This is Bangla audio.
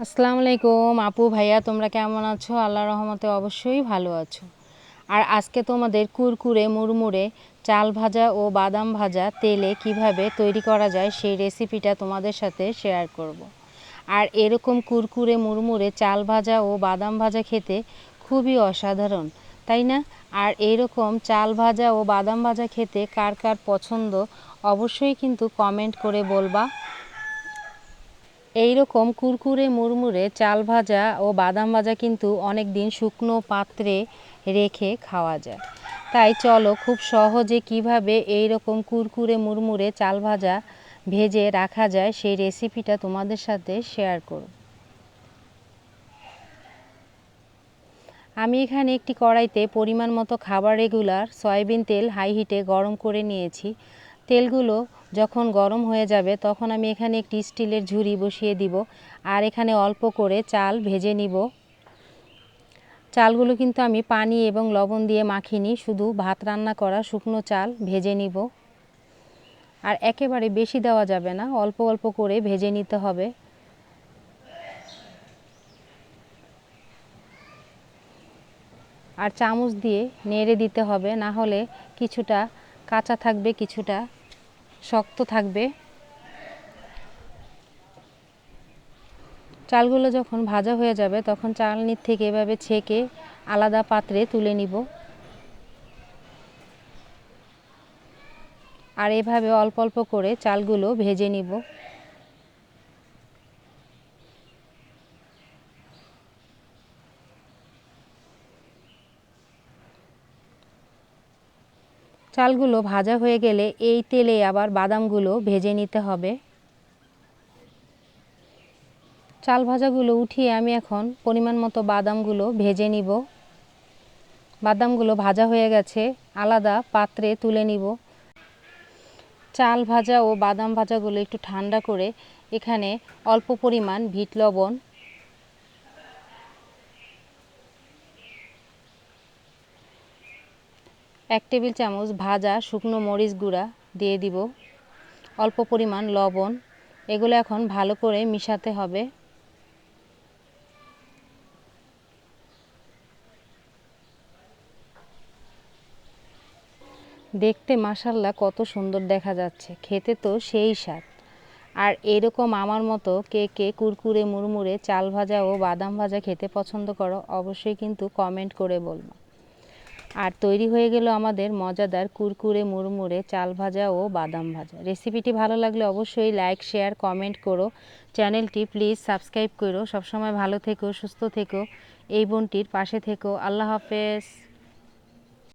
আসসালামু আলাইকুম। আপু, ভাইয়া, তোমরা কেমন আছো? আল্লাহ রহমতে অবশ্যই ভালো আছো। আর আজকে তোমাদের কুরকুরে, মুড়মুড়ে, চাল ভাজা ও বাদাম ভাজা তেলে কীভাবে তৈরি করা যায় সেই রেসিপিটা তোমাদের সাথে শেয়ার করব। আর এরকম কুরকুরে, মুড়মুড়ে, চাল ভাজা ও বাদাম ভাজা খেতে খুবই অসাধারণ, তাই না? আর এরকম চাল ভাজা ও বাদাম ভাজা খেতে কার কার পছন্দ অবশ্যই কিন্তু কমেন্ট করে বলবা। এই রকম কুরকুরে মুড়মুড়ে চাল ভাজা ও বাদাম ভাজা কিন্তু অনেক দিন শুকনো পাত্রে রেখে খাওয়া যায়। তাই চলো খুব সহজে কীভাবে এই রকম কুরকুরে মুড়মুড়ে চাল ভাজা ভেজে রাখা যায় সেই রেসিপিটা তোমাদের সাথে শেয়ার করব। আমি এখানে একটি কড়াইতে পরিমাণ মতো খাবার রেগুলার, সয়াবিন তেল হাই হিটে গরম করে নিয়েছি। তেলগুলো যখন গরম হয়ে যাবে, তখন আমি এখানে একটি স্টিলের ঝুড়ি বসিয়ে দিব। আর এখানে অল্প করে চাল ভেজে নিব। চালগুলো কিন্তু আমি পানি এবং লবণ দিয়ে মাখিনি, শুধু ভাত রান্না করা শুকনো চাল ভেজে নিব। আর একেবারে বেশি দেওয়া যাবে না, অল্প অল্প করে ভেজে নিতে হবে। আর চামচ দিয়ে নেড়ে দিতে হবে, না হলে কিছুটা কাঁচা থাকবে কিছুটা। শক্ত থাকবে। চালগুলো যখন ভাজা হয়ে যাবে, তখন চালনির থেকে এভাবে ছেঁকে আলাদা পাত্রে তুলে নিব। আর এভাবে অল্প অল্প করে চালগুলো ভেজে নিব। চালগুলো ভাজা হয়ে গেলে এই তেলে আবার বাদামগুলো ভেজে নিতে হবে। চাল ভাজাগুলো উঠিয়ে আমি এখন পরিমাণ মতো বাদামগুলো ভেজে নিব। বাদামগুলো ভাজা হয়ে গেছে, আলাদা পাত্রে তুলে নিব। চাল ভাজা ও বাদাম ভাজাগুলো একটু ঠান্ডা করে এখানে অল্প পরিমাণ ভিট লবণ এক টেবিল চামচ ভাজা শুকনো মরিচ গুঁড়া দিয়ে দিব। অল্প পরিমাণ লবণ। এগুলো এখন ভালো করে মিশাতে হবে। দেখতে মাসাল্লাহ কত সুন্দর দেখা যাচ্ছে। খেতে তো সেই স্বাদ। আর এরকম আমার মতো কে কে কুরকুরে, মুড়মুড়ে, চাল ভাজা ও বাদাম ভাজা খেতে পছন্দ করো, অবশ্যই কিন্তু কমেন্ট করে বলব। আর তৈরি হয়ে গেল আমাদের মজাদার কুরকুরে, মুড়মুড়ে, চাল ভাজা ও বাদাম ভাজা। রেসিপিটি ভালো লাগলে অবশ্যই লাইক, শেয়ার, কমেন্ট করো। চ্যানেলটি প্লিজ সাবস্ক্রাইব করো। সবসময় ভালো থেকো, সুস্থ থেকো। এই বোনটির পাশে থেকো। আল্লাহ হাফেজ।